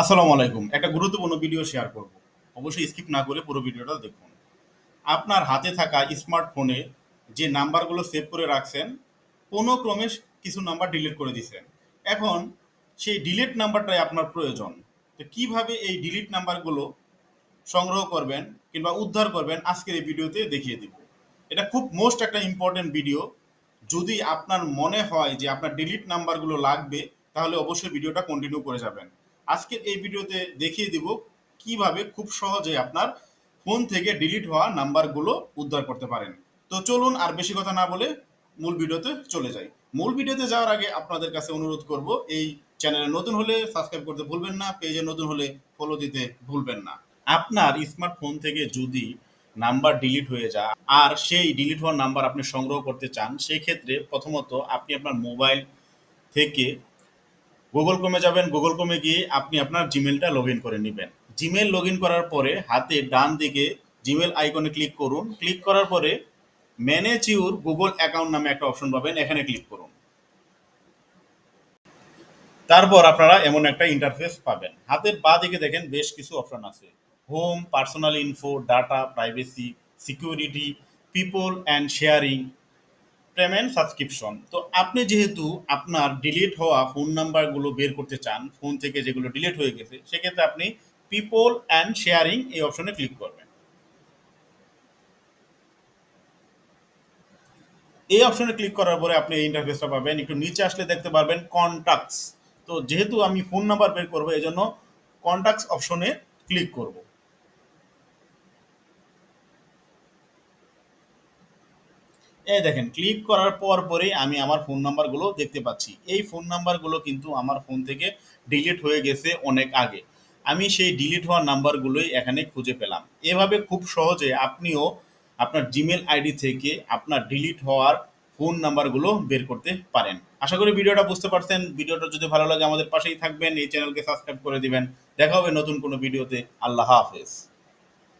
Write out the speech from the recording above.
আসসালামু আলাইকুম। একটা গুরুত্বপূর্ণ ভিডিও শেয়ার করব। অবশ্যই স্কিপ না করে পুরো ভিডিওটা দেখুন। আপনার হাতে থাকা স্মার্টফোনে যে নাম্বারগুলো সেভ করে রাখছেন, কোনো ক্রমে কিছু নাম্বার ডিলিট করে দিয়েছেন এখন সেই ডিলিট নাম্বারটাই আপনার প্রয়োজন। তো কীভাবে এই ডিলিট নাম্বারগুলো সংগ্রহ করবেন কিংবা উদ্ধার করবেন, আজকের এই ভিডিওতে দেখিয়ে দিব। এটা খুব মোস্ট একটা ইম্পর্টেন্ট ভিডিও যদি আপনার মনে হয় যে আপনার ডিলিট নাম্বারগুলো লাগবে, তাহলে অবশ্যই ভিডিওটা কন্টিনিউ করে যাবেন। আজকের এই ভিডিওতে দেখিয়ে দিব কীভাবে খুব সহজে আপনার ফোন থেকে ডিলিট হওয়া নাম্বারগুলো উদ্ধার করতে পারেন। তো চলুন আর বেশি কথা না বলে মূল ভিডিওতে চলে যাই। মূল ভিডিওতে যাওয়ার আগে আপনাদের কাছে অনুরোধ করব, এই চ্যানেলে নতুন হলে সাবস্ক্রাইব করতে ভুলবেন না, পেজে নতুন হলে ফলো দিতে ভুলবেন না। আপনার স্মার্টফোন থেকে যদি নাম্বার ডিলিট হয়ে যায় আর সেই ডিলিট হওয়ার নাম্বার আপনি সংগ্রহ করতে চান সেই ক্ষেত্রে প্রথমত আপনি আপনার মোবাইল থেকে গুগল ক্রোমে যাবেন গুগল ক্রোমে গিয়ে আপনি আপনার জিমেলটা লগ ইন করে নেবেন। জিমেল লগ ইন করার পরে হাতে ডান দিকে জিমেল আইকনে ক্লিক করুন। ক্লিক করার পরে ম্যানেজ ইউর গুগল অ্যাকাউন্ট নামে একটা অপশন পাবেন, এখানে ক্লিক করুন। তারপর আপনারা এমন একটা ইন্টারফেস পাবেন। হাতের বা দিকে দেখেন বেশ কিছু অপশন আছে। Home personal info data privacy security people and sharing payment subscription তো আপনি যেহেতু আপনার ডিলিট হওয়া ফোন নাম্বারগুলো বের করতে চান ফোন থেকে যেগুলো ডিলিট হয়ে গেছে, সেক্ষেত্রে আপনি পিপল অ্যান্ড শেয়ারিং এই অপশনে ক্লিক করবেন। এই অপশনে ক্লিক করার পরে আপনি এই ইন্টারফেসটা পাবেন। একটু নিচে আসলে দেখতে পারবেন কন্টাক্টস তো যেহেতু আমি ফোন নাম্বার বের করব এই জন্য কন্টাক্টস অপশনে ক্লিক করব। এই দেখেন ক্লিক করার পর পরেই আমি আমার ফোন নাম্বারগুলো দেখতে পাচ্ছি। এই ফোন নাম্বারগুলো কিন্তু আমার ফোন থেকে ডিলিট হয়ে গেছে অনেক আগে। আমি সেই ডিলিট হওয়া নাম্বারগুলোই এখানে খুঁজে পেলাম। এভাবে খুব সহজে আপনিও আপনার জিমেল আইডি থেকে আপনার ডিলিট হওয়ার ফোন নাম্বারগুলো বের করতে পারেন। আশা করি ভিডিওটা বুঝতে পারছেন। ভিডিওটা যদি ভালো লাগে আমাদের পাশেই থাকবেন। এই চ্যানেলকে সাবস্ক্রাইব করে দিবেন। দেখা হবে নতুন কোনো ভিডিওতে আল্লাহ হাফেজ।